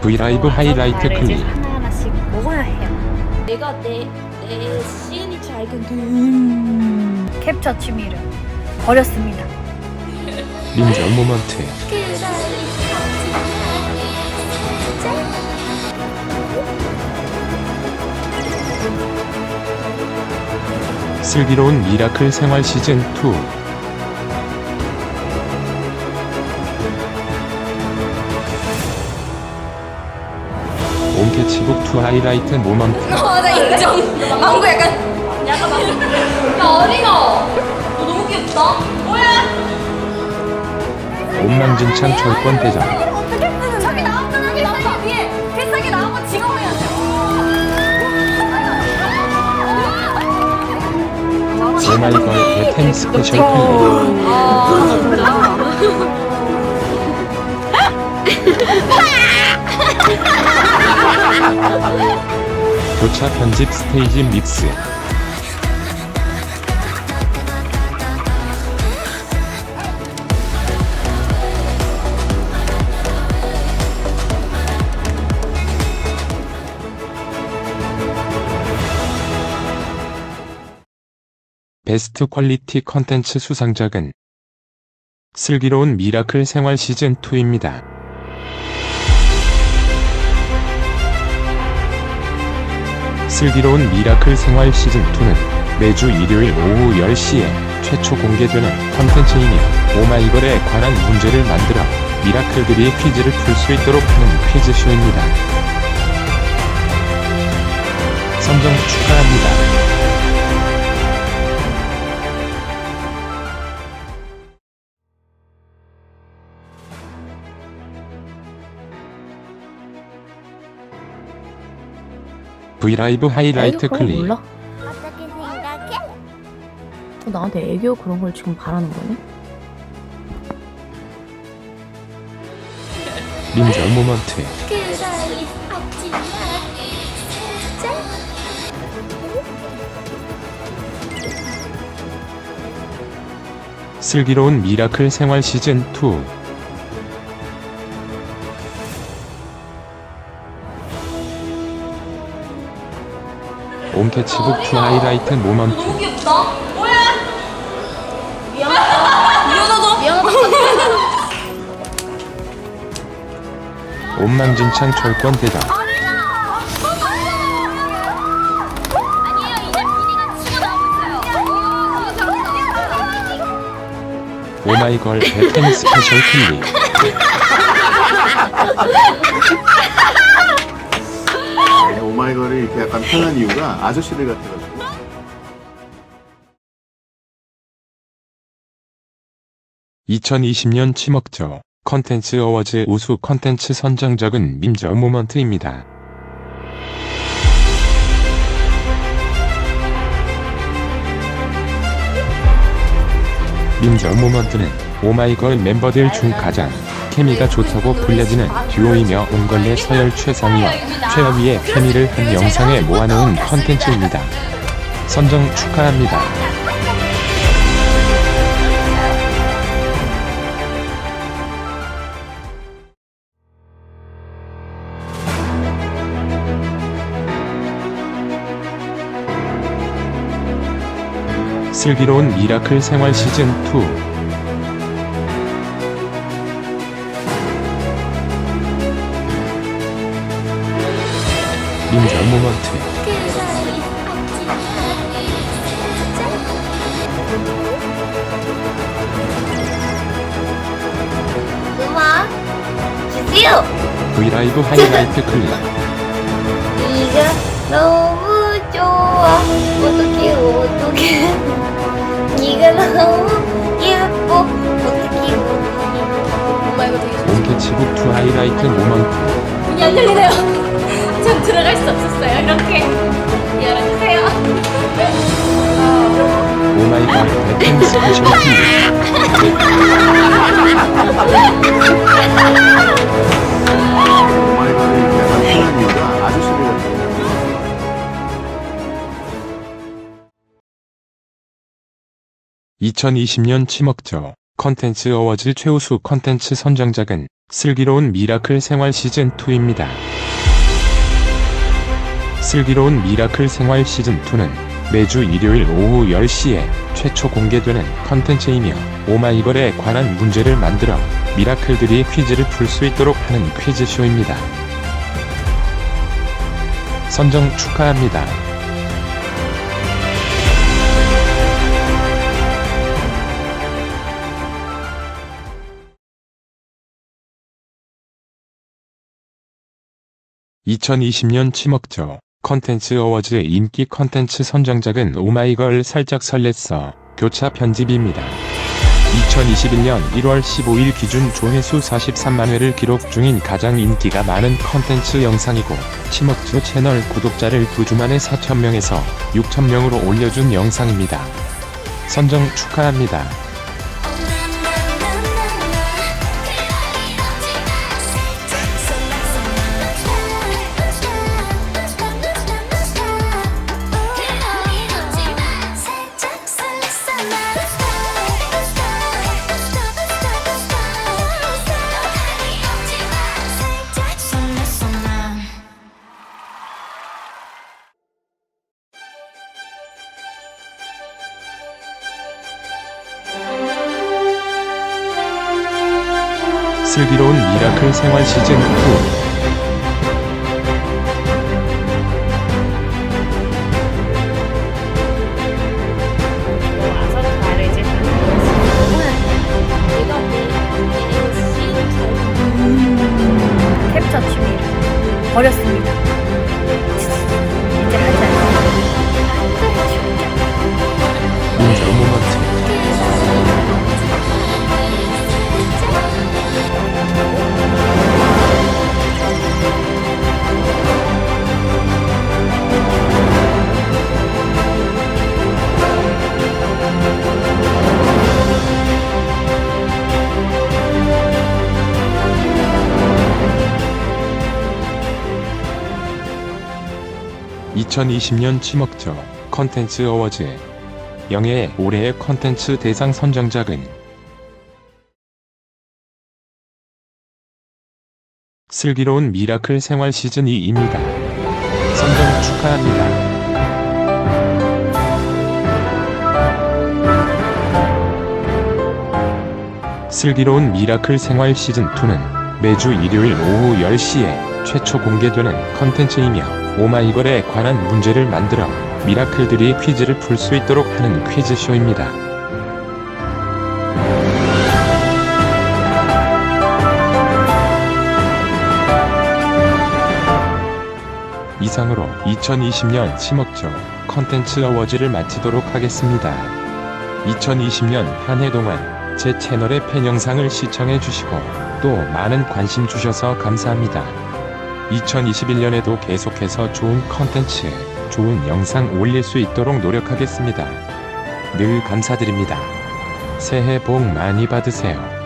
브이라이브 하이라이트 잘 이제 클립 하나하나씩 먹어야 해요. 내가 내, 내 시그니처 아이콘. 캡처 취미를. 버렸습니다. 민저 모먼트 슬기로운 미라클 생활 시즌 2 옴캐치북 2 하이라이트 모먼트. 어 나 인정. 망고 약간. 약간 망고 야 어린아 너 너무 귀엽다. 뭐야? 옴망진창 철권 대전 어떻게 쓰는 저기 나왔다 저기. 나왔다. 위에 필살기 나오고 징어해야 돼 오마이걸 개템 스페셜 클립 교차 편집 스테이지 믹스 베스트 퀄리티 컨텐츠 수상작은 슬기로운 미라클 생활 시즌 2입니다. 슬기로운 미라클 생활 시즌2는 매주 일요일 오후 10시에 최초 공개되는 컨텐츠이며 오마이걸에 관한 문제를 만들어 미라클들이 퀴즈를 풀 수 있도록 하는 퀴즈쇼입니다. 브이라이브 하이라이트 애교 그런 거 클립 몰라? 어떻게 생각해? 어, 나한테 애교 그런 걸 지금 바라는 거네? 민저 모먼트 슬기로운 미라클 생활 시즌 2 옴캐치북 2 하이라이트 모먼트. 너무 귀엽다. 뭐야? 미안하다. 미안하다. 미안하다. 옴망진창 철권 있어요. 오마이걸 배템 스페셜 클립 네, 오마이걸이 이렇게 약간 편한 이유가 아저씨들 같아가지고. 2020년 치먹죠 컨텐츠 어워즈 우수 컨텐츠 선정작은 민저 모먼트입니다. 민저 모먼트는 오마이걸 멤버들 중 가장 케미가 좋다고 불려지는 듀오이며 옹걸레 서열 최상위와 최하위의 케미를 한 영상에 모아놓은 컨텐츠입니다. 선정 축하합니다. 슬기로운 미라클 생활 시즌 2 음악 주세요 브이라이브 하이라이트 클립 네가 너무 좋아. 어떡해 어떡해. 네가 너무 예뻐. 어떡해 엄마 이거 되게 좋아 몽캐치북 2 하이라이트 모먼트. 문이 안 열리네요. 전 들어갈 수 없었어요 이렇게 열어주세요 오마이걸 배팅 스페셜 클립 오마이걸이 이렇게 약간 편한 이유가 아저씨들 같아가지고. 2020년 치먹죠 컨텐츠 어워즈 최우수 컨텐츠 선정작은 슬기로운 미라클 생활 시즌2입니다. 슬기로운 미라클 생활 시즌2는 매주 일요일 오후 10시에 최초 공개되는 컨텐츠이며 오마이걸에 관한 문제를 만들어 미라클들이 퀴즈를 풀 수 있도록 하는 퀴즈쇼입니다. 선정 축하합니다. (2020년) 치먹죠 컨텐츠 어워즈의 인기 컨텐츠 선정작은 오마이걸 살짝 설렜어 교차 편집입니다. 2021년 1월 15일 기준 조회수 43만회를 기록 중인 가장 인기가 많은 컨텐츠 영상이고 치먹주 채널 구독자를 두 주 만에 4천명에서 6천명으로 올려준 영상입니다. 선정 축하합니다. 슬기로운 미라클 생활 시즌 2 (2020년) 치먹죠 컨텐츠 어워즈 영예의 올해의 컨텐츠 대상 선정작은 슬기로운 미라클 생활 시즌 2입니다. 선정 축하합니다. 슬기로운 미라클 생활 시즌2는 매주 일요일 오후 10시에 최초 공개되는 컨텐츠이며 오마이걸에 관한 문제를 만들어 미라클들이 퀴즈를 풀 수 있도록 하는 퀴즈쇼입니다. 이상으로 2020년 치먹죠 컨텐츠 어워즈를 마치도록 하겠습니다. 2020년 한 해 동안 제 채널의 팬 영상을 시청해 주시고 또 많은 관심 주셔서 감사합니다. 2021년에도 계속해서 좋은 컨텐츠, 좋은 영상 올릴 수 있도록 노력하겠습니다. 늘 감사드립니다. 새해 복 많이 받으세요.